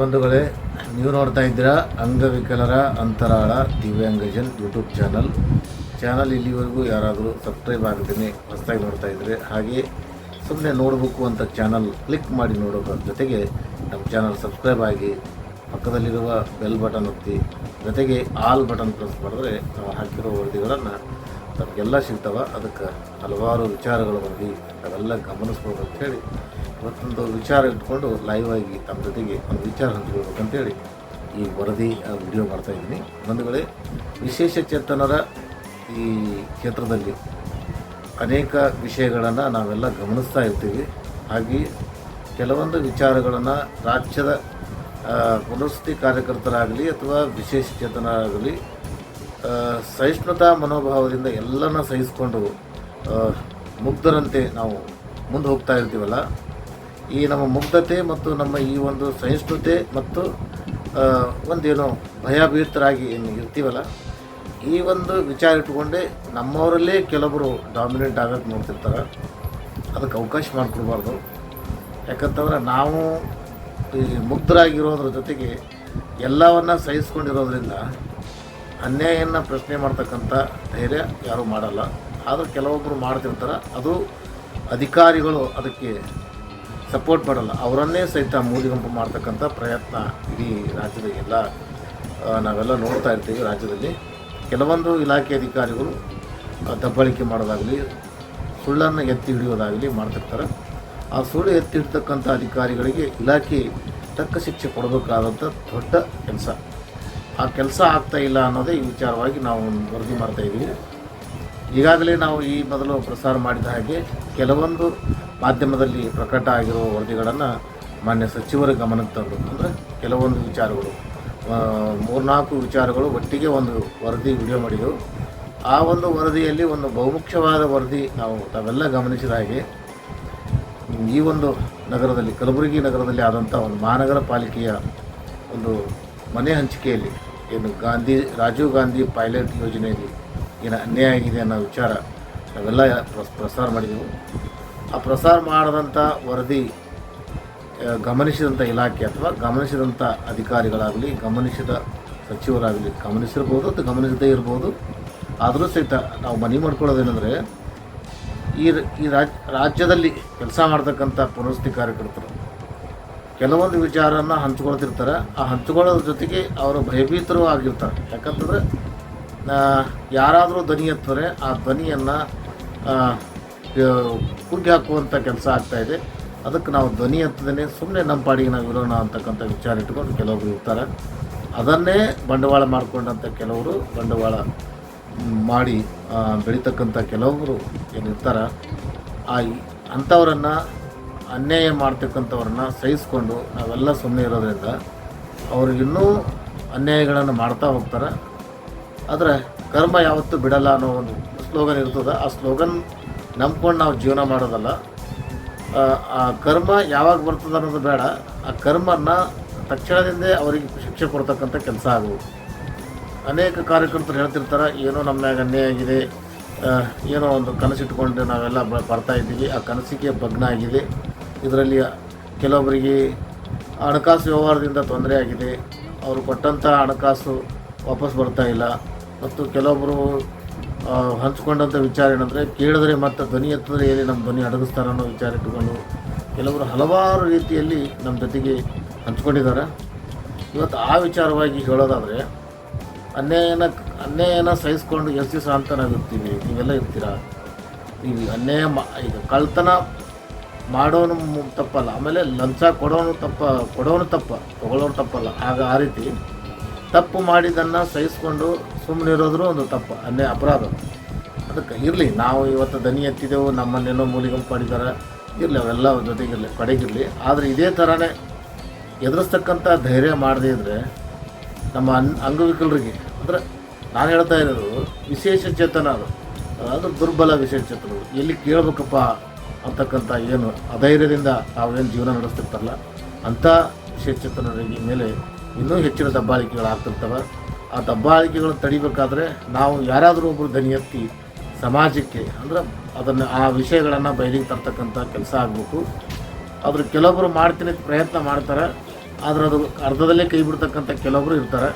ಬಂಧುಗಳೇ, ನೀವು ನೋಡ್ತಾ ಇದ್ದೀರಾ ಅಂಗವಿಕಲರ ಅಂತರಾಳ ದಿವ್ಯಾಂಗಜನ್ ಯೂಟ್ಯೂಬ್ ಚಾನಲ್. ಚಾನಲ್ ಇಲ್ಲಿವರೆಗೂ ಯಾರಾದರೂ ಸಬ್ಸ್ಕ್ರೈಬ್ ಆಗಿದ್ದೀನಿ ಹೊಸದಾಗಿ ನೋಡ್ತಾ ಇದ್ದರೆ ಹಾಗೆ ಸುಮ್ಮನೆ ನೋಡಬೇಕು ಅಂತ ಚಾನಲ್ ಕ್ಲಿಕ್ ಮಾಡಿ ನೋಡೋದ್ರ ಜೊತೆಗೆ ನಮ್ಮ ಚಾನಲ್ ಸಬ್ಸ್ಕ್ರೈಬ್ ಆಗಿ ಪಕ್ಕದಲ್ಲಿರುವ ಬೆಲ್ ಬಟನ್ ಒತ್ತಿ, ಜೊತೆಗೆ ಆಲ್ ಬಟನ್ ಪ್ರೆಸ್ ಮಾಡಿದ್ರೆ ನಾವು ಹಾಕಿರೋ ವರದಿಗಳನ್ನು ತಮಗೆಲ್ಲ ಸಿಗ್ತವೆ. ಅದಕ್ಕೆ ಹಲವಾರು ವಿಚಾರಗಳು ಬಗ್ಗೆ ಅವೆಲ್ಲ ಗಮನಿಸ್ಬೋದು ಅಂತೇಳಿ ಇವತ್ತೊಂದು ವಿಚಾರ ಇಟ್ಕೊಂಡು ಲೈವ್ ಆಗಿ ತಮ್ಮ ಜೊತೆಗೆ ಒಂದು ವಿಚಾರ ಹಂಚ್ಕೊಳ್ಬೇಕಂತೇಳಿ ಈ ವರದಿ ವಿಡಿಯೋ ಮಾಡ್ತಾ ಇದ್ದೀನಿ. ಬಂಧುಗಳೇ, ವಿಶೇಷ ಚೇತನರ ಈ ಕ್ಷೇತ್ರದಲ್ಲಿ ಅನೇಕ ವಿಷಯಗಳನ್ನು ನಾವೆಲ್ಲ ಗಮನಿಸ್ತಾ ಇರ್ತೀವಿ. ಹಾಗೆ ಕೆಲವೊಂದು ವಿಚಾರಗಳನ್ನು ರಾಜ್ಯದ ಪುನರ್ಸ್ಥಿತಿ ಕಾರ್ಯಕರ್ತರಾಗಲಿ ಅಥವಾ ವಿಶೇಷ ಚೇತನರಾಗಲಿ ಸಹಿಷ್ಣುತಾ ಮನೋಭಾವದಿಂದ ಎಲ್ಲನ ಸಹಿಸಿಕೊಂಡು ಮುಗ್ಧರಂತೆ ನಾವು ಮುಂದೆ ಹೋಗ್ತಾ ಇರ್ತೀವಲ್ಲ ಈ ನಮ್ಮ ಮುಗ್ಧತೆ ಮತ್ತು ನಮ್ಮ ಈ ಒಂದು ಸಹಿಷ್ಣುತೆ ಮತ್ತು ಒಂದೇನು ಭಯಭೀತರಾಗಿ ಏನು ಇರ್ತೀವಲ್ಲ, ಈ ಒಂದು ವಿಚಾರ ಇಟ್ಕೊಂಡೇ ನಮ್ಮವರಲ್ಲೇ ಕೆಲವರು ಡಾಮಿನೇಟ್ ಆಗೋಕ್ಕೆ ನೋಡ್ತಿರ್ತಾರೆ. ಅದಕ್ಕೆ ಅವಕಾಶ ಮಾಡಿಕೊಡ್ಬಾರ್ದು. ಯಾಕಂತಂದ್ರೆ ನಾವು ಈ ಮುಗ್ಧರಾಗಿರೋದ್ರ ಜೊತೆಗೆ ಎಲ್ಲವನ್ನ ಸಹಿಸ್ಕೊಂಡಿರೋದ್ರಿಂದ ಅನ್ಯಾಯನ ಪ್ರಶ್ನೆ ಮಾಡ್ತಕ್ಕಂಥ ಧೈರ್ಯ ಯಾರೂ ಮಾಡಲ್ಲ. ಆದರೂ ಕೆಲವೊಬ್ಬರು ಮಾಡ್ತಿರ್ತಾರೆ. ಅದು ಅಧಿಕಾರಿಗಳು ಅದಕ್ಕೆ ಸಪೋರ್ಟ್ ಮಾಡಲ್ಲ ಅವರನ್ನೇ ಸಹಿತ ಮೂಲಿಗಂಪು ಮಾಡ್ತಕ್ಕಂಥ ಪ್ರಯತ್ನ ಇಡೀ ರಾಜ್ಯದ ಎಲ್ಲ ನಾವೆಲ್ಲ ನೋಡ್ತಾ ಇರ್ತೀವಿ ರಾಜ್ಯದಲ್ಲಿ. ಕೆಲವೊಂದು ಇಲಾಖೆ ಅಧಿಕಾರಿಗಳು ದಬ್ಬಳಿಕೆ ಮಾಡೋದಾಗಲಿ, ಸುಳ್ಳನ್ನು ಎತ್ತಿ ಹಿಡಿಯೋದಾಗಲಿ ಮಾಡ್ತಿರ್ತಾರೆ. ಆ ಸುಳ್ಳು ಎತ್ತಿ ಹಿಡ್ತಕ್ಕಂಥ ಅಧಿಕಾರಿಗಳಿಗೆ ಇಲಾಖೆ ತಕ್ಕ ಶಿಕ್ಷೆ ಕೊಡಬೇಕಾದಂಥ ದೊಡ್ಡ ಕೆಲಸ. ಆ ಕೆಲಸ ಆಗ್ತಾ ಇಲ್ಲ ಅನ್ನೋದೇ ಈ ವಿಚಾರವಾಗಿ ನಾವು ವರದಿ ಮಾಡ್ತಾ ಇದ್ದೀವಿ. ಈಗಾಗಲೇ ನಾವು ಈ ಮೊದಲು ಪ್ರಸಾರ ಮಾಡಿದ ಹಾಗೆ ಕೆಲವೊಂದು ಮಾಧ್ಯಮದಲ್ಲಿ ಪ್ರಕಟ ಆಗಿರೋ ವರದಿಗಳನ್ನು ಮಾನ್ಯ ಸಚಿವರ ಗಮನಕ್ಕೆ ತಂದು, ಅಂದರೆ ಕೆಲವೊಂದು ವಿಚಾರಗಳು ಮೂರ್ನಾಲ್ಕು ವಿಚಾರಗಳು ಒಟ್ಟಿಗೆ ಒಂದು ವರದಿ ವಿಡಿಯೋ ಮಾಡಿದವು. ಆ ಒಂದು ವರದಿಯಲ್ಲಿ ಒಂದು ಬಹುಮುಖ್ಯವಾದ ವರದಿ ನಾವು ತಾವೆಲ್ಲ ಗಮನಿಸಿದ ಹಾಗೆ, ಈ ಒಂದು ನಗರದಲ್ಲಿ, ಕಲಬುರಗಿ ನಗರದಲ್ಲಿ ಆದಂಥ ಒಂದು ಮಹಾನಗರ ಪಾಲಿಕೆಯ ಒಂದು ಮನೆ ಹಂಚಿಕೆಯಲ್ಲಿ, ಏನು ಗಾಂಧಿ, ರಾಜೀವ್ ಗಾಂಧಿ ಪೈಲಟ್ ಯೋಜನೆಯಲ್ಲಿ ಏನು ಅನ್ಯಾಯ ಆಗಿದೆ ಅನ್ನೋ ವಿಚಾರ ನಾವೆಲ್ಲ ಪ್ರ- ಪ್ರಸಾರ ಮಾಡಿದೆವು. ಆ ಪ್ರಸಾರ ಮಾಡಿದಂಥ ವರದಿ ಗಮನಿಸಿದಂಥ ಇಲಾಖೆ ಅಥವಾ ಗಮನಿಸಿದಂಥ ಅಧಿಕಾರಿಗಳಾಗಲಿ, ಗಮನಿಸಿದ ಸಚಿವರಾಗಲಿ ಗಮನಿಸಿರ್ಬೋದು ಅಥವಾ ಗಮನಿಸದೇ ಇರ್ಬೋದು. ಆದರೂ ಸಹಿತ ನಾವು ಮನವಿ ಮಾಡ್ಕೊಳ್ಳೋದೇನೆಂದರೆ, ಈ ಈ ರಾಜ್, ರಾಜ್ಯದಲ್ಲಿ ಕೆಲಸ ಮಾಡ್ತಕ್ಕಂಥ ಪುನರ್ವಸತಿ ಕಾರ್ಯಕರ್ತರು, ಕೆಲವೊಂದು ವಿಚಾರನ ಹಂಚ್ಕೊಳ್ತಿರ್ತಾರೆ. ಆ ಹಂಚ್ಕೊಳ್ಳೋದ್ರ ಜೊತೆಗೆ ಅವರು ಭಯಭೀತರು ಆಗಿರ್ತಾರೆ. ಯಾಕಂತಂದರೆ ಯಾರಾದರೂ ಧ್ವನಿ ಎತ್ತರೆ, ಆ ಧ್ವನಿಯನ್ನು ಕುಗ್ಗಿ ಹಾಕುವಂಥ ಕೆಲಸ ಆಗ್ತಾಯಿದೆ ಅದಕ್ಕೆ ನಾವು ಧ್ವನಿ ಎತ್ತದೇ ಸುಮ್ಮನೆ ನಮ್ಮ ಪಾಡಿಗೆ ನಾವು ಇರೋಣ ಅಂತಕ್ಕಂಥ ವಿಚಾರ ಇಟ್ಕೊಂಡು ಕೆಲವರು ಇರ್ತಾರೆ. ಅದನ್ನೇ ಬಂಡವಾಳ ಮಾಡಿಕೊಂಡಂಥ ಕೆಲವರು ಬಂಡವಾಳ ಮಾಡಿ ಬೆಳೀತಕ್ಕಂಥ ಕೆಲವರು ಏನಿರ್ತಾರೆ, ಆ ಅಂಥವರನ್ನು ಅನ್ಯಾಯ ಮಾಡ್ತಕ್ಕಂಥವ್ರನ್ನ ಸಹಿಸ್ಕೊಂಡು ನಾವೆಲ್ಲ ಸುಮ್ಮನೆ ಇರೋದ್ರಿಂದ ಅವ್ರಿಗಿನ್ನೂ ಅನ್ಯಾಯಗಳನ್ನು ಮಾಡ್ತಾ ಹೋಗ್ತಾರೆ. ಆದರೆ ಕರ್ಮ ಯಾವತ್ತೂ ಬಿಡಲ್ಲ ಅನ್ನೋ ಒಂದು ಸ್ಲೋಗನ್ ಇರ್ತದೆ. ಆ ಸ್ಲೋಗನ್ ನಂಬ್ಕೊಂಡು ನಾವು ಜೀವನ ಮಾಡೋದಲ್ಲ. ಆ, ಕರ್ಮ ಯಾವಾಗ ಬರ್ತದೆ ಅನ್ನೋದು ಬೇಡ. ಆ ಕರ್ಮನ ತಕ್ಷಣದಿಂದ ಅವರಿಗೆ ಶಿಕ್ಷೆ ಕೊಡ್ತಕ್ಕಂಥ ಕೆಲಸ ಆಗುವುದು ಅನೇಕ ಕಾರ್ಯಕರ್ತರು ಹೇಳ್ತಿರ್ತಾರೆ ಏನೋ ನಮ್ಮ ಮ್ಯಾಗ ಅನ್ಯಾಯ ಆಗಿದೆ ಏನೋ ಒಂದು ಕನಸಿಟ್ಕೊಂಡು ನಾವೆಲ್ಲ ಬರ್ತಾ ಇದ್ದೀವಿ ಆ ಕನಸಿಗೆ ಭಗ್ನ ಆಗಿದೆ. ಇದರಲ್ಲಿ ಕೆಲವೊಬ್ಬರಿಗೆ ಹಣಕಾಸು ವ್ಯವಹಾರದಿಂದ ತೊಂದರೆ ಆಗಿದೆ. ಅವರು ಕೊಟ್ಟಂಥ ಹಣಕಾಸು ವಾಪಸ್ ಬರ್ತಾ ಇಲ್ಲ. ಮತ್ತು ಕೆಲವೊಬ್ಬರು ಹಂಚ್ಕೊಂಡಂಥ ವಿಚಾರ ಏನಂದರೆ, ಕೇಳಿದ್ರೆ ಮತ್ತು ಧ್ವನಿ ಎತ್ತಿದ್ರೆ ಏನೇ ನಮ್ಮ ಧ್ವನಿ ಅಡಗಿಸ್ತಾರೆ ಅನ್ನೋ ವಿಚಾರ ಇಟ್ಟುಕೊಂಡು ಕೆಲವರು ಹಲವಾರು ರೀತಿಯಲ್ಲಿ ನಮ್ಮ ಜೊತೆಗೆ ಹಂಚ್ಕೊಂಡಿದ್ದಾರೆ. ಇವತ್ತು ಆ ವಿಚಾರವಾಗಿ ಹೇಳೋದಾದರೆ, ಅನ್ಯಾಯನ ಅನ್ಯಾಯನ ಸಹಿಸ್ಕೊಂಡು ಎಸ್ ದಿವಸ ಅಂತ ನಾವು ಇರ್ತೀವಿ ನೀವೆಲ್ಲ ಇರ್ತೀರಾ? ನೀವು ಅನ್ಯಾಯ ಮಾ, ಈಗ ಕಳ್ತನ ಮಾಡೋನು ತಪ್ಪಲ್ಲ, ಆಮೇಲೆ ಲಂಚ ಕೊಡೋನು ತಪ್ಪ ಕೊಡೋನು ತಪ್ಪ, ತಗೊಳ್ಳೋನು ತಪ್ಪಲ್ಲ. ಆಗ ಆ ರೀತಿ ತಪ್ಪು ಮಾಡಿದ್ದನ್ನು ಸಹಿಸ್ಕೊಂಡು ಸುಮ್ಮನೆ ಇರೋದ್ರು ಒಂದು ತಪ್ಪು ಅನ್ಯ ಅಪರಾಧ. ಅದಕ್ಕೆ ಇರಲಿ, ನಾವು ಇವತ್ತು ದನಿ ಎತ್ತಿದ್ದೆವು ನಮ್ಮನ್ನೇನೋ ಮೂಲಿಗಂಪು ಮಾಡಿದ್ದಾರೆ. ಇರಲಿ, ಅವೆಲ್ಲ ಜೊತೆಗಿರಲಿ, ಕಡೆಗಿರಲಿ. ಆದರೆ ಇದೇ ಥರನೇ ಎದುರಿಸ್ತಕ್ಕಂಥ ಧೈರ್ಯ ಮಾಡದೇ ಇದ್ದರೆ ನಮ್ಮ ಅನ್, ಅಂಗವಿಕಲರಿಗೆ, ಅಂದರೆ ನಾನು ಹೇಳ್ತಾ ಇರೋದು, ವಿಶೇಷ ಚೇತನ ಅದು. ಅದು ದುರ್ಬಲ ವಿಶೇಷ ಚೇತನರು ಎಲ್ಲಿ ಕೇಳಬೇಕಪ್ಪ ಅಂತಕ್ಕಂಥ ಏನು ಅಧೈರ್ಯದಿಂದ ತಾವೇನು ಜೀವನ ನಡೆಸ್ತಿರ್ತಾರಲ್ಲ, ಅಂಥ ವಿಶೇಷ ಚೇತನರಿಗೆ ಮೇಲೆ ಇನ್ನೂ ಹೆಚ್ಚಿನ ದಬ್ಬಾಳಿಕೆಗಳು ಆಗ್ತಿರ್ತವೆ ಆ ದಬ್ಬಾಳಿಕೆಗಳನ್ನು ತಡಿಬೇಕಾದ್ರೆ ನಾವು ಯಾರಾದರೂ ಒಬ್ಬರು ದನಿ ಎತ್ತಿ ಸಮಾಜಕ್ಕೆ, ಅಂದ್ರೆ ಅದನ್ನು ಆ ವಿಷಯಗಳನ್ನು ಬಯಲಿಗೆ ತರ್ತಕ್ಕಂಥ ಕೆಲಸ ಆಗಬೇಕು. ಆದ್ರೆ ಕೆಲವೊಬ್ಬರು ಮಾಡ್ತೀನಿ ಪ್ರಯತ್ನ ಮಾಡ್ತಾರೆ, ಆದರೆ ಅದು ಅರ್ಧದಲ್ಲೇ ಕೈ ಬಿಡ್ತಕ್ಕಂಥ ಕೆಲವೊಬ್ಬರು ಇರ್ತಾರೆ.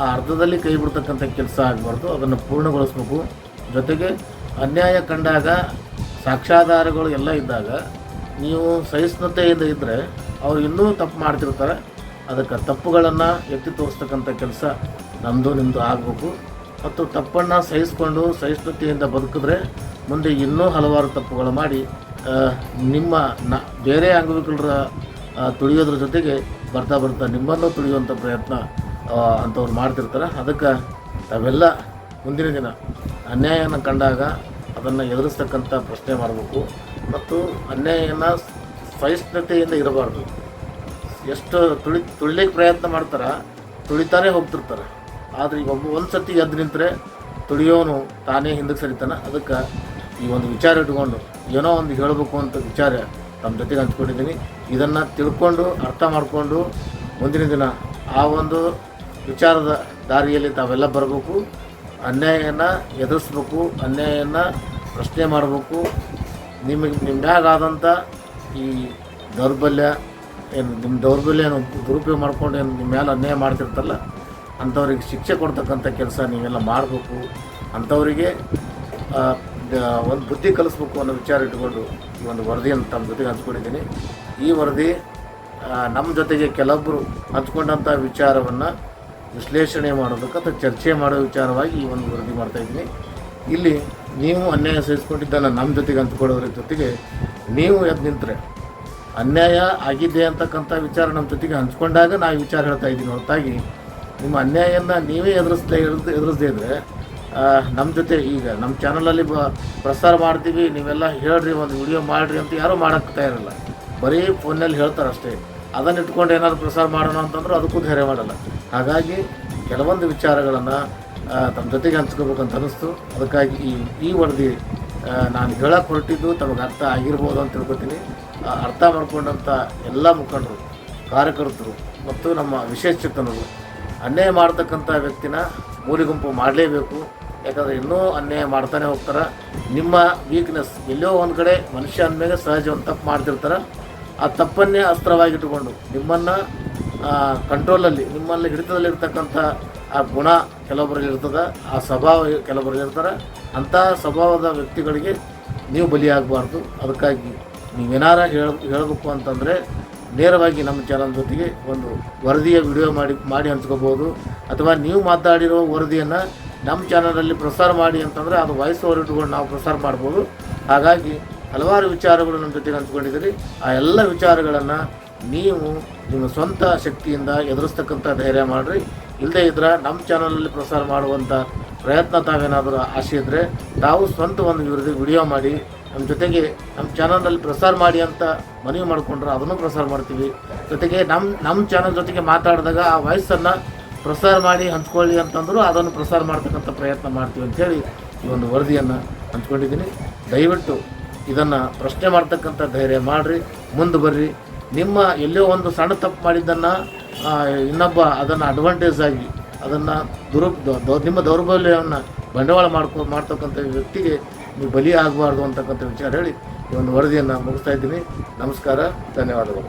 ಆ ಅರ್ಧದಲ್ಲಿ ಕೈ ಬಿಡ್ತಕ್ಕಂಥ ಕೆಲಸ ಆಗಬಾರ್ದು, ಅದನ್ನು ಪೂರ್ಣಗೊಳಿಸ್ಬೇಕು. ಜೊತೆಗೆ ಅನ್ಯಾಯ ಕಂಡಾಗ ಸಾಕ್ಷ್ಯಾಧಾರಗಳು ಎಲ್ಲ ಇದ್ದಾಗ ನೀವು ಸಹಿಷ್ಣುತೆಯಿಂದ ಇದ್ದರೆ ಅವ್ರು ಇನ್ನೂ ತಪ್ಪು ಮಾಡ್ತಿರ್ತಾರೆ. ಅದಕ್ಕೆ ತಪ್ಪುಗಳನ್ನು ಎತ್ತಿ ತೋರಿಸ್ತಕ್ಕಂಥ ಕೆಲಸ ನಮ್ಮದು ನಿಮ್ಮದು ಆಗಬೇಕು. ಮತ್ತು ತಪ್ಪನ್ನು ಸಹಿಸಿಕೊಂಡು ಸಹಿಷ್ಣುತೆಯಿಂದ ಬದುಕಿದ್ರೆ ಮುಂದೆ ಇನ್ನೂ ಹಲವಾರು ತಪ್ಪುಗಳು ಮಾಡಿ ನಿಮ್ಮ ನ, ಬೇರೆ ಅಂಗವಿಕಲರ ತುಳಿಯೋದ್ರ ಜೊತೆಗೆ ಬರ್ತಾ ಬರ್ತಾ ನಿಮ್ಮನ್ನು ತುಳಿಯುವಂಥ ಪ್ರಯತ್ನ ಅಂಥವ್ರು ಮಾಡ್ತಿರ್ತಾರೆ. ಅದಕ್ಕೆ ತಾವೆಲ್ಲ ಮುಂದಿನ ದಿನ ಅನ್ಯಾಯನ ಕಂಡಾಗ ಅದನ್ನು ಎದುರಿಸ್ತಕ್ಕಂಥ ಪ್ರಶ್ನೆ ಮಾಡಬೇಕು. ಮತ್ತು ಅನ್ಯಾಯನ ಸಹಿಷ್ಣುತೆಯಿಂದ ಇರಬಾರ್ದು. ಎಷ್ಟು ತುಳಿ ತುಳಿಲಿಕ್ಕೆ ಪ್ರಯತ್ನ ಮಾಡ್ತಾರೆ, ತುಳಿತಾನೆ ಹೋಗ್ತಿರ್ತಾರೆ. ಆದರೆ ಈಗ ಒಬ್ಬ ಒಂದು ಸರ್ತಿ ಎದ್ದು ನಿಂತರೆ ತುಡಿಯೋನು ತಾನೇ ಹಿಂದಕ್ಕೆ ಸರಿತಾನೆ. ಅದಕ್ಕೆ ಈ ಒಂದು ವಿಚಾರ ಇಟ್ಕೊಂಡು ಏನೋ ಒಂದು ಹೇಳಬೇಕು ಅಂತ ವಿಚಾರ ನಮ್ಮ ಜೊತೆಗೆ ಹಂಚ್ಕೊಂಡಿದ್ದೀನಿ. ಇದನ್ನು ತಿಳ್ಕೊಂಡು, ಅರ್ಥ ಮಾಡಿಕೊಂಡು ಮುಂದಿನ ದಿನ ಆ ಒಂದು ವಿಚಾರದ ದಾರಿಯಲ್ಲಿ ತಾವೆಲ್ಲ ಬರಬೇಕು, ಅನ್ಯಾಯನ ಎದುರಿಸ್ಬೇಕು, ಅನ್ಯಾಯನ ಪ್ರಶ್ನೆ ಮಾಡಬೇಕು. ನಿಮಗೆ ಆದಂಥ ಈ ದೌರ್ಬಲ್ಯ, ಏನು ನಿಮ್ಮ ದೌರ್ಬಲ್ಯ ಏನು ದುರುಪಯೋಗ ಮಾಡ್ಕೊಂಡು ಏನು ನಿಮ್ಮ ಮೇಲೆ ಅನ್ಯಾಯ ಮಾಡ್ತಿರ್ತಲ್ಲ ಅಂಥವ್ರಿಗೆ ಶಿಕ್ಷೆ ಕೊಡ್ತಕ್ಕಂಥ ಕೆಲಸ ನೀವೆಲ್ಲ ಮಾಡಬೇಕು. ಅಂಥವರಿಗೆ ಒಂದು ಬುದ್ಧಿ ಕಲಿಸ್ಬೇಕು ಅನ್ನೋ ವಿಚಾರ ಇಟ್ಕೊಂಡು ಈ ಒಂದು ವರದಿಯನ್ನು ತಮ್ಮ ಜೊತೆಗೆ ಹಂಚ್ಕೊಂಡಿದ್ದೀನಿ. ಈ ವರದಿ ನಮ್ಮ ಜೊತೆಗೆ ಕೆಲವೊಬ್ಬರು ಹಂಚ್ಕೊಂಡಂಥ ವಿಚಾರವನ್ನು ವಿಶ್ಲೇಷಣೆ ಮಾಡೋದಕ್ಕೆ ಅಥವಾ ಚರ್ಚೆ ಮಾಡೋ ವಿಚಾರವಾಗಿ ಈ ಒಂದು ವರದಿ ಮಾಡ್ತಾಯಿದ್ದೀನಿ ಇಲ್ಲಿ ನೀವು ಅನ್ಯಾಯ ಸಹಿಸ್ಕೊಂಡಿದ್ದನ್ನು ನಮ್ಮ ಜೊತೆಗೆ ಹಂಚ್ಕೊಳ್ಳೋದ್ರ ಜೊತೆಗೆ ನೀವು ಎದ್ದು ನಿಂತರೆ ಅನ್ಯಾಯ ಆಗಿದೆ ಅಂತಕ್ಕಂಥ ವಿಚಾರ ನಮ್ಮ ಜೊತೆಗೆ ಹಂಚ್ಕೊಂಡಾಗ ನಾವು ವಿಚಾರ ಹೇಳ್ತಾ ಇದ್ದೀನಿ ಹೊರತಾಗಿ ನಿಮ್ಮ ಅನ್ಯಾಯನ ನೀವೇ ಎದುರಿಸ್ದೇ ಎದುರಿಸ್, ಎದುರಿಸದೇ ಇದ್ದರೆ ನಮ್ಮ ಜೊತೆ ಈಗ ನಮ್ಮ ಚಾನಲಲ್ಲಿ ಬ, ಪ್ರಸಾರ ಮಾಡ್ತೀವಿ, ನೀವೆಲ್ಲ ಹೇಳ್ರಿ, ಒಂದು ವಿಡಿಯೋ ಮಾಡಿರಿ ಅಂತ ಯಾರೂ ಮಾಡೋಕ್ಕೆ ತಯಾರಿಲ್ಲ. ಬರೀ ಫೋನಲ್ಲಿ ಹೇಳ್ತಾರೆ ಅಷ್ಟೇ. ಅದನ್ನು ಇಟ್ಕೊಂಡು ಏನಾದ್ರು ಪ್ರಸಾರ ಮಾಡೋಣ ಅಂತಂದ್ರೆ ಅದಕ್ಕೂ ಧೈರ್ಯ ಮಾಡಲ್ಲ. ಹಾಗಾಗಿ ಕೆಲವೊಂದು ವಿಚಾರಗಳನ್ನು ತಮ್ಮ ಜೊತೆಗೆ ಹಂಚ್ಕೋಬೇಕಂತ ಅನ್ನಿಸ್ತು. ಅದಕ್ಕಾಗಿ ಈ ಈ ವರದಿ ನಾನು ಹೇಳಕ್ಕೆ ಹೊರಟಿದ್ದು ತಮಗೆ ಅರ್ಥ ಆಗಿರ್ಬೋದು ಅಂತ ತಿಳ್ಕೊತೀನಿ. ಅರ್ಥ ಮಾಡ್ಕೊಂಡಂಥ ಎಲ್ಲ ಮುಖಂಡರು, ಕಾರ್ಯಕರ್ತರು ಮತ್ತು ನಮ್ಮ ವಿಶೇಷಚೇತನರು ಅನ್ಯಾಯ ಮಾಡ್ತಕ್ಕಂಥ ವ್ಯಕ್ತಿನ ಮೂಲಿಗುಂಪು ಮಾಡಲೇಬೇಕು. ಯಾಕಂದರೆ ಇನ್ನೂ ಅನ್ಯಾಯ ಮಾಡ್ತಾನೆ ಹೋಗ್ತಾರೆ. ನಿಮ್ಮ ವೀಕ್ನೆಸ್ ಎಲ್ಲೋ ಒಂದು ಕಡೆ ಮನುಷ್ಯ ಅಂದಮೇಲೆ ಸಹಜ ಒಂದು ತಪ್ಪು ಮಾಡ್ತಿರ್ತಾರೆ. ಆ ತಪ್ಪನ್ನೇ ಅಸ್ತ್ರವಾಗಿಟ್ಟುಕೊಂಡು ನಿಮ್ಮನ್ನು ಕಂಟ್ರೋಲಲ್ಲಿ ನಿಮ್ಮಲ್ಲಿ ಹಿಡಿತದಲ್ಲಿರ್ತಕ್ಕಂಥ ಆ ಗುಣ ಕೆಲವೊಬ್ಬರಲ್ಲಿ ಇರ್ತದೆ ಆ ಸ್ವಭಾವ ಕೆಲವೊಬ್ಬರಲ್ಲಿ ಇರ್ತಾರೆ ಅಂಥ ಸ್ವಭಾವದ ವ್ಯಕ್ತಿಗಳಿಗೆ ನೀವು ಬಲಿಯಾಗಬಾರ್ದು. ಅದಕ್ಕಾಗಿ ನೀವೇನಾರ ಹೇಳ, ಹೇಳಬೇಕು ಅಂತಂದರೆ ನೇರವಾಗಿ ನಮ್ಮ ಚಾನಲ್ ಜೊತೆಗೆ ಒಂದು ವರದಿಯ ವಿಡಿಯೋ ಮಾಡಿ ಮಾಡಿ ಹಂಚ್ಕೋಬೋದು. ಅಥವಾ ನೀವು ಮಾತಾಡಿರೋ ವರದಿಯನ್ನು ನಮ್ಮ ಚಾನಲಲ್ಲಿ ಪ್ರಸಾರ ಮಾಡಿ ಅಂತಂದರೆ ಅದು ವಾಯ್ಸ್ ಓವರ್ ಇಟ್ಕೊಂಡು ನಾವು ಪ್ರಸಾರ ಮಾಡ್ಬೋದು. ಹಾಗಾಗಿ ಹಲವಾರು ವಿಚಾರಗಳು ನಮ್ಮ ಜೊತೆಗೆ ಹಂಚ್ಕೊಂಡಿದ್ದೀರಿ. ಆ ಎಲ್ಲ ವಿಚಾರಗಳನ್ನು ನೀವು ನಿಮ್ಮ ಸ್ವಂತ ಶಕ್ತಿಯಿಂದ ಎದುರಿಸ್ತಕ್ಕಂಥ ಧೈರ್ಯ ಮಾಡಿರಿ. ಇಲ್ಲದೇ ಇದ್ರೆ ನಮ್ಮ ಚಾನಲಲ್ಲಿ ಪ್ರಸಾರ ಮಾಡುವಂಥ ಪ್ರಯತ್ನ ತಾವೇನಾದರೂ ಆಸೆ ಇದ್ದರೆ ತಾವು ಸ್ವಂತ ಒಂದು ವಿಡಿಯೋ ಮಾಡಿ ನಮ್ಮ ಜೊತೆಗೆ ನಮ್ಮ ಚಾನಲ್ನಲ್ಲಿ ಪ್ರಸಾರ ಮಾಡಿ ಅಂತ ಮನವಿ ಮಾಡಿಕೊಂಡ್ರೆ ಅದನ್ನು ಪ್ರಸಾರ ಮಾಡ್ತೀವಿ. ಜೊತೆಗೆ ನಮ್ಮ ನಮ್ಮ ಚಾನಲ್ ಜೊತೆಗೆ ಮಾತಾಡಿದಾಗ ಆ ವಾಯ್ಸನ್ನು ಪ್ರಸಾರ ಮಾಡಿ ಹಂಚ್ಕೊಳ್ಳಿ ಅಂತಂದ್ರು ಅದನ್ನು ಪ್ರಸಾರ ಮಾಡ್ತಕ್ಕಂಥ ಪ್ರಯತ್ನ ಮಾಡ್ತೀವಿ ಅಂಥೇಳಿ ಈ ಒಂದು ವರದಿಯನ್ನು ಹಂಚ್ಕೊಂಡಿದ್ದೀನಿ. ದಯವಿಟ್ಟು ಇದನ್ನು ಪ್ರಶ್ನೆ ಮಾಡ್ತಕ್ಕಂಥ ಧೈರ್ಯ ಮಾಡಿರಿ, ಮುಂದೆ ಬರ್ರಿ. ನಿಮ್ಮ ಎಲ್ಲೋ ಒಂದು ಸಣ್ಣ ತಪ್ಪು ಮಾಡಿದ್ದನ್ನು ಇನ್ನೊಬ್ಬ ಅದನ್ನು ಅಡ್ವಾಂಟೇಜ್ ಆಗಿ ಅದನ್ನು ದುರು ನಿಮ್ಮ ದೌರ್ಬಲ್ಯವನ್ನು ಬಂಡವಾಳ ಮಾಡ್ಕೊ, ಮಾಡ್ತಕ್ಕಂಥ ವ್ಯಕ್ತಿಗೆ ನೀವು ಬಲಿ ಆಗಬಾರ್ದು ಅಂತಕ್ಕಂಥ ವಿಚಾರ ಹೇಳಿ ಈ ಒಂದು ವರದಿಯನ್ನು ಮುಗಿಸ್ತಾ ಇದ್ದೀನಿ. ನಮಸ್ಕಾರ ಧನ್ಯವಾದಗಳು.